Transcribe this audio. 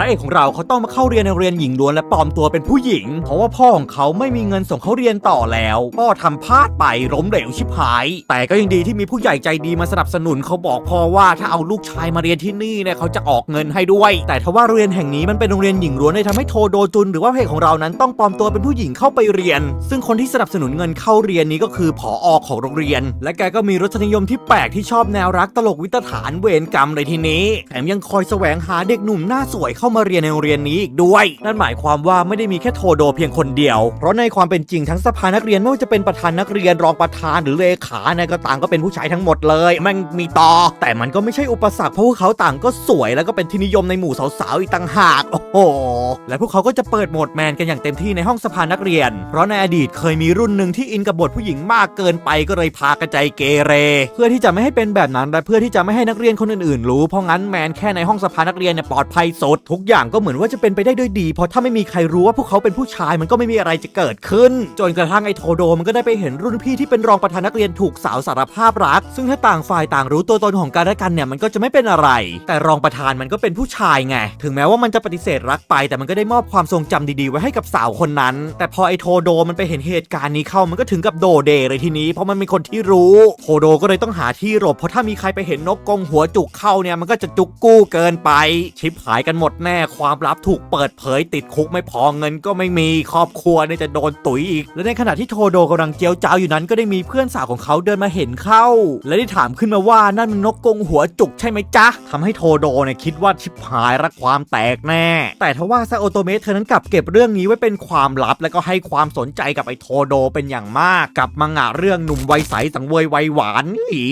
ระเอกของเราเขาต้องมาเข้าเรียนในเรียนหญิงล้วนและปลอมตัวเป็นผู้หญิง เพราะว่าพ่อของเขาไม่มีเงินส่งเขาเรียนต่อแล้วพ่อทำพลาดไปล้มเหลวชิบหาย แต่ก็ยังดีที่มีผู้ใหญ่ใจดีมาสนับสนุนเขาบอกพ่อว่าถ้าเอาลูกชายมาเรียนที่นี่เนี่ยเขาจะออกเงินให้ด้วย แต่ทว่าเรียนแห่งนี้มันเป็นโรงเรียนหญิงล้วนเลยทำให้โทโดจุน หรือว่าพระเอกของเรานั้นต้องปลอมตัวเป็นผู้หญิงเข้าไปเรียน ซึ่งคนที่สนับสนุนเงินเข้าเรียนนี้ก็คือผอของโรงเรียน และแกก็มีรสนิยมที่แปลกที่ชอบแนวรักตลกวิตฐานเวรกรรมเลยทีนี้แถมยังคอยแสวงหาเด็กหนุ่มหน้าสวยเข้ามาเรียนในโรงเรียนนี้อีกด้วย นั่นหมายความว่าไม่ได้มีแค่โทโดเพียงคนเดียว เพราะในความเป็นจริงทั้งสภานักเรียนไม่ว่าจะเป็นประธานนักเรียนรองประธานหรือเลขาเนี่ยก็ต่างก็เป็นผู้ชายทั้งหมดเลยแมันมีต่อ แต่มันก็ไม่ใช่อุปสรรคเพราะพวกเขาต่างก็สวย แล้วก็เป็นที่นิยมในหมู่สาวๆอีกต่างหากโอ้โหและพวกเขาก็จะเปิดโหมดแมนกันอย่างเต็มที่ในห้องสภานักเรียน เพราะในอดีตเคยมีรุ่นหนึ่งที่อินกับบทผู้หญิงมากเกินไปก็เลยพากระใจเกเร เพื่อที่จะไม่ให้เป็นแบบนั้นและเพื่อที่จะไม่ให้นักเรียนคนอื่นๆ รู้เพราะงั้นแมนแค่ในห้องสภานักเรียนเนี่ยปลอดภัยสุดทุกอย่างก็เหมือนว่าจะเป็นไปได้ด้วยดี เพราะถ้าไม่มีใครรู้ว่าพวกเขาเป็นผู้ชายมันก็ไม่มีอะไรจะเกิดขึ้น จนกระทั่งไอ้โทโดมันก็ได้ไปเห็นรุ่นพี่ที่เป็นรองประธานนักเรียนถูกสาวสารภาพรัก ซึ่งถ้าต่างฝ่ายต่างรู้ตัวตนของกันและกันเนี่ยมันก็จะไม่เป็นอะไร แต่รองประธานมันก็เป็นผู้ชายไง ถึงแม้ว่ามันจะปฏิเสธรักไป แต่มันก็ได้มอบความทรงจำดีๆ ไว้ให้กับสาวคนนั้น แต่พอไอ้โทโดมันไปเห็นเหตุการณ์นี้เข้ามันก็ถึงกับโดเดเลยทีนี้ เพราะมันเป็นคนที่รู้โทโดก็เลยต้องหาที่หลบเพราะถ้ามีใครไปเห็นนกกงหัวจุกเข้าเนี่ยมันก็จะจุกกู้เกินไป ชิปหายกันหมดแน่ความลับถูกเปิดเผยติดคุกไม่พอเงินก็ไม่มีครอบครัวเนี่ยจะโดนตุ๋ยอีก และในขณะที่โทโดกำลังเจียวจ้าวอยู่นั้นก็ได้มีเพื่อนสาวของเขาเดินมาเห็นเข้า และได้ถามขึ้นมาว่านั่นมันนกกงหัวจุกใช่ไหมจ๊ะทำให้โทโดเนี่ยคิดว่าชิปหายรักความแตกแน่ แต่ทว่าซาโอโตเมะเธอนั้นกลับเก็บเรื่องนี้ไว้เป็นความลับ และก็ให้ความสนใจกับไอ้โทโดเป็นอย่างมากกับมังงะเรื่องหนุ่มวัยใสสังเวยวัยหวานนี่